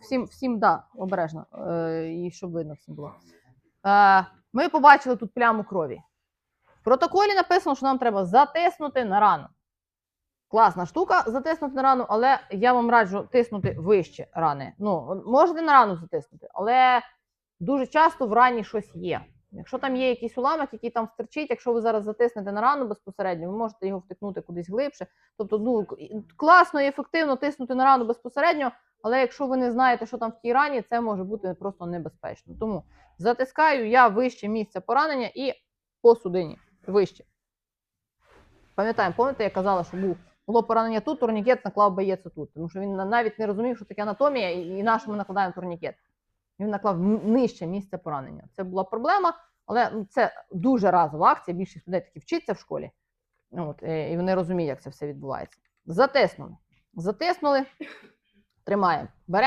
Всім, всім да, обережно, е, і щоб видно всім було. Е, ми побачили тут пляму крові. В протоколі написано, що нам треба затиснути на рану. Класна штука затиснути на рану, але я вам раджу тиснути вище рани. Ну, можете на рану затиснути, але дуже часто в рані щось є. Якщо там є якийсь уламок, який там стерчить, якщо ви зараз затиснете на рану безпосередньо, ви можете його втикнути кудись глибше. Тобто, ну класно і ефективно тиснути на рану безпосередньо, але якщо ви не знаєте, що там в тій рані, це може бути просто небезпечно. Тому затискаю я вище місце поранення і по судині вище. Пам'ятаємо, пам'ятаєте, я казала, що був було поранення тут, турнікет наклав боєць тут, тому що він навіть не розумів, що таке анатомія, і, на що ми накладаємо турнікет. Він наклав нижче місце поранення. Це була проблема, але ну, це дуже разова акція. Більшість людей таки вчиться в школі. От, е, і вони розуміють, як це все відбувається. Затиснули. Затиснули, тримаємо. Беремо